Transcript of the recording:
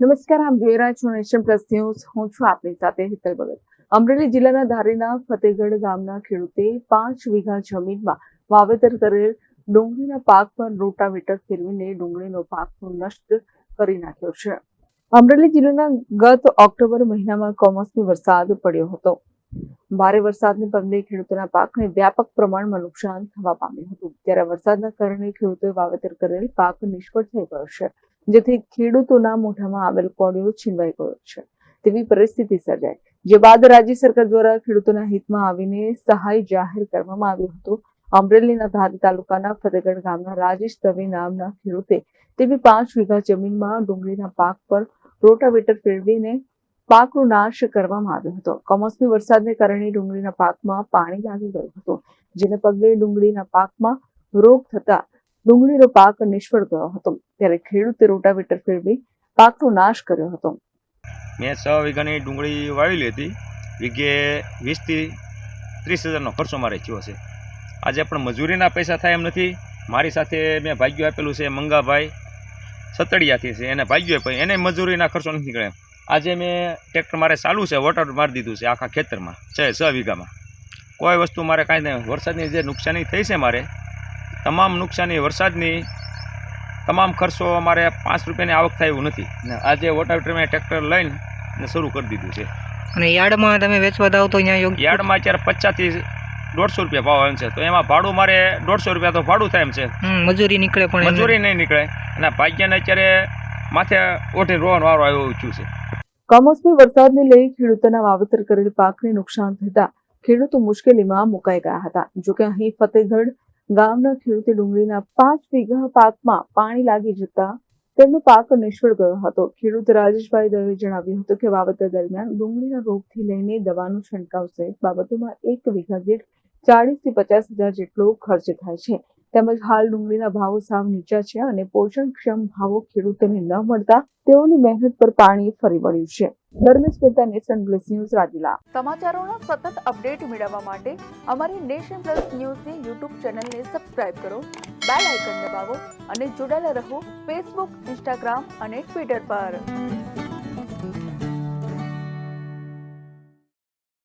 નમસ્કાર આપ જોઈ રહ્યા નેશન પ્લસ ન્યૂઝ. હું છું આપની સાથે હિતલ ભગત. અમરેલી જિલ્લાના ધારીના ફતેગઢ ગામના ખેડૂતે પાંચ વીઘા જમીનમાં વાવેતર કરેલ ડુંગળીના પાક પર રોટાવેટર ફેરવીને ડુંગળીનો પાક નષ્ટ કરી નાખ્યો છે. અમરેલી જિલ્લાના ગત ઓક્ટોબર મહિનામાં કમોસમી વરસાદ પડ્યો હતો. ભારે વરસાદને પગલે ખેડૂતોના પાકને વ્યાપક પ્રમાણમાં નુકસાન થવા પામ્યું હતું. ત્યારે વરસાદના કારણે ખેડૂતોએ વાવેતર કરેલ પાક નિષ્ફળ થઈ ગયો છે. જેથી ખેડૂતોના મોઢામાં આવેલ કોળિયો છીનવાઈ ગયો છે. તેવી પરિસ્થિતિ સર્જાય જે બાદ રાજ્ય સરકાર દ્વારા ખેડૂતોના હિતમાં આવીને સહાય જાહેર કરવામાં આવ્યું હતું. અમરેલીના ધારી તાલુકાના ફતેગઢ ગામના રાજેશ દવે નામના ખેડૂતે તેવી પાંચ વીઘા જમીનમાં ડુંગળીના પાક પર રોટાવેટર ફેરવીને પાકનો નાશ કરવામાં આવ્યો હતો. કમોસમી વરસાદને કારણે ડુંગળીના પાકમાં પાણી લાગી ગયું હતું. જેને પગલે ડુંગળીના પાકમાં રોગ થતા ડુંગળીનો પાક નિષ્ફળ ગયો હતો. ત્યારે ખેડૂતે રોટાવેટર ફેરવી પાકનો નાશ કર્યો હતો. મેં છ વીઘાની ડુંગળી વાવેલી હતી વીઘે વીસથી ત્રીસ હજારનો ખર્ચો મારે થયો છે. આજે પણ મજૂરીના પૈસા થાય એમ નથી. મારી સાથે મેં ભાગ્યો આપેલું છે મંગાભાઈ સતડિયાથી છે. એને ભાગ્યો આપ્યો એને મજૂરીના ખર્ચો નથી નીકળે આજે મેં ટ્રેક્ટર મારે ચાલુ છે, વોટર મારી દીધું છે આખા ખેતરમાં, છે છ વીઘામાં. કોઈ વસ્તુ મારે કાંઈ નહીં. વરસાદની જે નુકસાની થઈ છે મારે તમામ નુકસાની વરસાદની તમામ ખર્ચો અમારે પાંચ રૂપિયાની આવક થાય એવું નથી. ને આજે વોટર ટ્રેક્ટર લઈને ને શરૂ કરી દીધું છે. અને યાર્ડમાં તમે વેચવા દાવ તો અહીંયા યોગ્ય યાર્ડમાં અત્યારે પચાસથી દોઢસો રૂપિયા ભાવ એમ છે. તો એમાં ભાડું મારે દોઢસો રૂપિયા તો ભાડું થાય એમ છે. મજૂરી નીકળે પણ મજૂરી નહીં નીકળે. અને ભાગ્યને અત્યારે માથે ઓઠી રોવાનો વારો આવ્યો ઊંચું છે. કમોસમી વરસાદને લઈ ખેડૂતોના વાવેતર કરેલ પાકને નુકસાન થતા ખેડૂતો મુશ્કેલીમાં મુકાઈ ગયા હતા. જોકે અહીં ફતેગઢ ગામના ખેડૂતે ડુંગળીના પાંચ વીઘા પાકમાં પાણી લાગી જતા તેમનો પાક નિષ્ફળ ગયો હતો. ખેડૂત રાજેશભાઈ દવે જણાવ્યું હતું કે વાવેતર દરમિયાન ડુંગળીના રોગથી લઈને દવાનો છંટકાવ સહિત બાબતોમાં એક વીઘા દીઠ ચાળીસથી પચાસ હજાર જેટલો ખર્ચ થાય છે. તેમજ હાલ ડુંગળીના ભાવો સાવ નીચા છે અને પોષણક્ષમ ભાવો ખેડૂતોને ન મળતા તેઓની મહેનત પર પાણી ફરી વળ્યું છે. Dharmesh Mehta, nation plus news, Rajula. સમાચારોના સતત અપડેટ મેળવવા માટે અમારી નેશન પ્લસ ન્યૂઝની યુટ્યુબ ચેનલને સબસ્ક્રાઇબ કરો, બેલ આઇકન દબાવો અને જોડાયેલા રહો ફેસબુક, ઇન્સ્ટાગ્રામ અને ટ્વિટર પર.